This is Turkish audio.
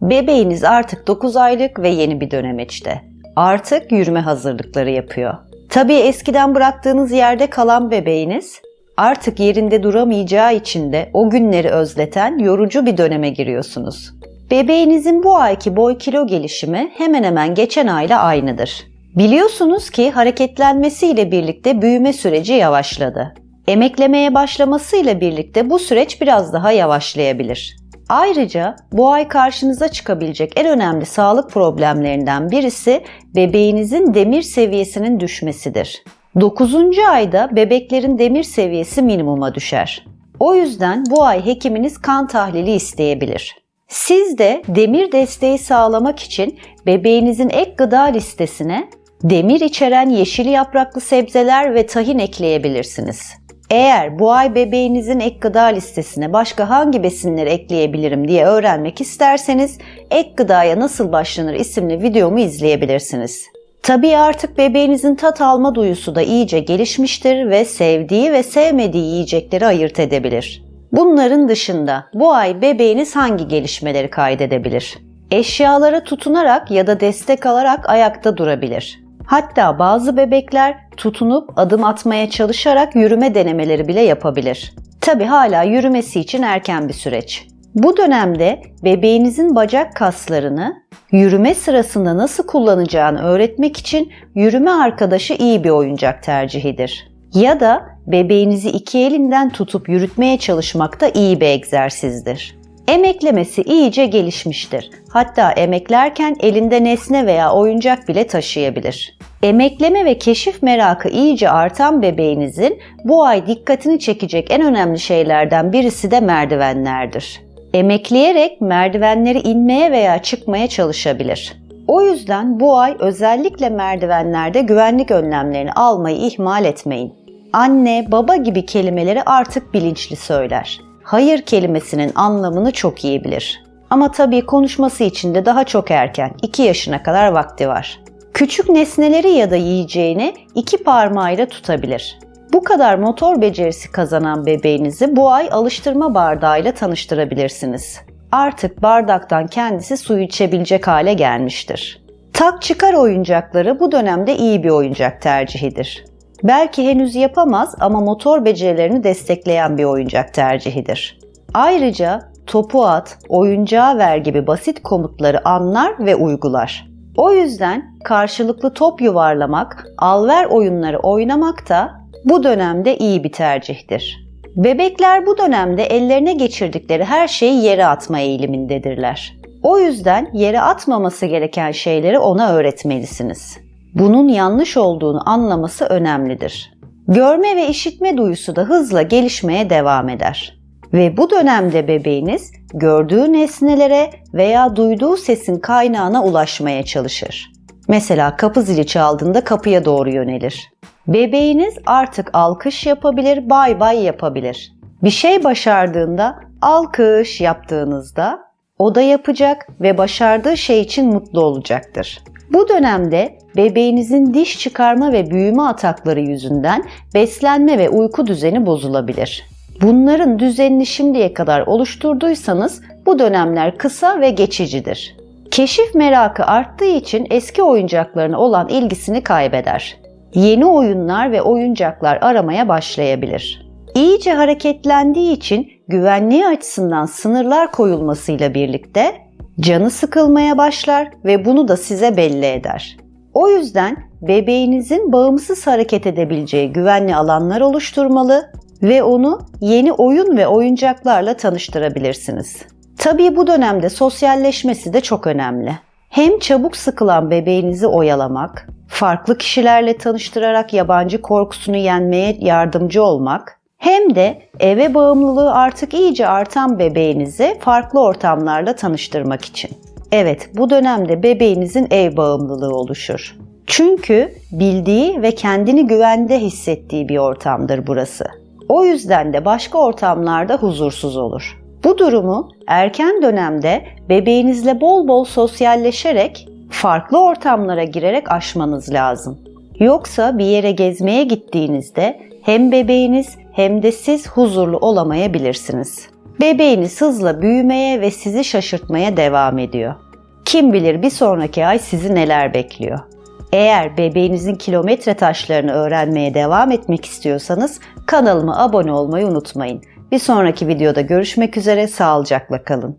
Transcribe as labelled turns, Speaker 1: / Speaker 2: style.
Speaker 1: Bebeğiniz artık 9 aylık ve yeni bir dönemeçte. Artık yürüme hazırlıkları yapıyor. Tabii eskiden bıraktığınız yerde kalan bebeğiniz artık yerinde duramayacağı için de o günleri özleten yorucu bir döneme giriyorsunuz. Bebeğinizin bu ayki boy kilo gelişimi hemen hemen geçen ayla aynıdır. Biliyorsunuz ki hareketlenmesiyle birlikte büyüme süreci yavaşladı. Emeklemeye başlamasıyla birlikte bu süreç biraz daha yavaşlayabilir. Ayrıca bu ay karşınıza çıkabilecek en önemli sağlık problemlerinden birisi bebeğinizin demir seviyesinin düşmesidir. 9. ayda bebeklerin demir seviyesi minimuma düşer. O yüzden bu ay hekiminiz kan tahlili isteyebilir. Siz de demir desteği sağlamak için bebeğinizin ek gıda listesine demir içeren yeşil yapraklı sebzeler ve tahin ekleyebilirsiniz. Eğer bu ay bebeğinizin ek gıda listesine başka hangi besinleri ekleyebilirim diye öğrenmek isterseniz Ek Gıdaya Nasıl Başlanır isimli videomu izleyebilirsiniz. Tabii artık bebeğinizin tat alma duyusu da iyice gelişmiştir ve sevdiği ve sevmediği yiyecekleri ayırt edebilir. Bunların dışında bu ay bebeğiniz hangi gelişmeleri kaydedebilir? Eşyalara tutunarak ya da destek alarak ayakta durabilir. Hatta bazı bebekler tutunup adım atmaya çalışarak yürüme denemeleri bile yapabilir. Tabi hala yürümesi için erken bir süreç. Bu dönemde bebeğinizin bacak kaslarını yürüme sırasında nasıl kullanacağını öğretmek için yürüme arkadaşı iyi bir oyuncak tercihidir. Ya da bebeğinizi iki elinden tutup yürütmeye çalışmak da iyi bir egzersizdir. Emeklemesi iyice gelişmiştir. Hatta emeklerken elinde nesne veya oyuncak bile taşıyabilir. Emekleme ve keşif merakı iyice artan bebeğinizin bu ay dikkatini çekecek en önemli şeylerden birisi de merdivenlerdir. Emekleyerek merdivenleri inmeye veya çıkmaya çalışabilir. O yüzden bu ay özellikle merdivenlerde güvenlik önlemlerini almayı ihmal etmeyin. Anne, baba gibi kelimeleri artık bilinçli söyler hayır kelimesinin anlamını çok iyi bilir. Ama tabii konuşması için de daha çok erken, 2 yaşına kadar vakti var. Küçük nesneleri ya da yiyeceğini iki parmağıyla tutabilir. Bu kadar motor becerisi kazanan bebeğinizi bu ay alıştırma bardağıyla tanıştırabilirsiniz. Artık bardaktan kendisi su içebilecek hale gelmiştir. Tak çıkar oyuncakları bu dönemde iyi bir oyuncak tercihidir. Belki henüz yapamaz ama motor becerilerini destekleyen bir oyuncak tercihidir. Ayrıca topu at, oyuncağı ver gibi basit komutları anlar ve uygular. O yüzden karşılıklı top yuvarlamak, alver oyunları oynamak da bu dönemde iyi bir tercihtir. Bebekler bu dönemde ellerine geçirdikleri her şeyi yere atma eğilimindedirler. O yüzden yere atmaması gereken şeyleri ona öğretmelisiniz bunun yanlış olduğunu anlaması önemlidir. Görme ve işitme duyusu da hızla gelişmeye devam eder. Ve bu dönemde bebeğiniz gördüğü nesnelere veya duyduğu sesin kaynağına ulaşmaya çalışır. Mesela kapı zili çaldığında kapıya doğru yönelir. Bebeğiniz artık alkış yapabilir, bay bay yapabilir. Bir şey başardığında alkış yaptığınızda o da yapacak ve başardığı şey için mutlu olacaktır. Bu dönemde bebeğinizin diş çıkarma ve büyüme atakları yüzünden beslenme ve uyku düzeni bozulabilir. Bunların düzenini şimdiye kadar oluşturduysanız bu dönemler kısa ve geçicidir. Keşif merakı arttığı için eski oyuncaklarına olan ilgisini kaybeder. Yeni oyunlar ve oyuncaklar aramaya başlayabilir. İyice hareketlendiği için güvenliği açısından sınırlar koyulmasıyla birlikte canı sıkılmaya başlar ve bunu da size belli eder. O yüzden bebeğinizin bağımsız hareket edebileceği güvenli alanlar oluşturmalı ve onu yeni oyun ve oyuncaklarla tanıştırabilirsiniz. Tabii bu dönemde sosyalleşmesi de çok önemli. Hem çabuk sıkılan bebeğinizi oyalamak, farklı kişilerle tanıştırarak yabancı korkusunu yenmeye yardımcı olmak hem de eve bağımlılığı artık iyice artan bebeğinizi farklı ortamlarla tanıştırmak için. Evet, bu dönemde bebeğinizin ev bağımlılığı oluşur. Çünkü bildiği ve kendini güvende hissettiği bir ortamdır burası. O yüzden de başka ortamlarda huzursuz olur. Bu durumu erken dönemde bebeğinizle bol bol sosyalleşerek, farklı ortamlara girerek aşmanız lazım. Yoksa bir yere gezmeye gittiğinizde hem bebeğiniz hem de siz huzurlu olamayabilirsiniz. Bebeğiniz hızla büyümeye ve sizi şaşırtmaya devam ediyor. Kim bilir bir sonraki ay sizi neler bekliyor. Eğer bebeğinizin kilometre taşlarını öğrenmeye devam etmek istiyorsanız kanalıma abone olmayı unutmayın. Bir sonraki videoda görüşmek üzere sağlıcakla kalın.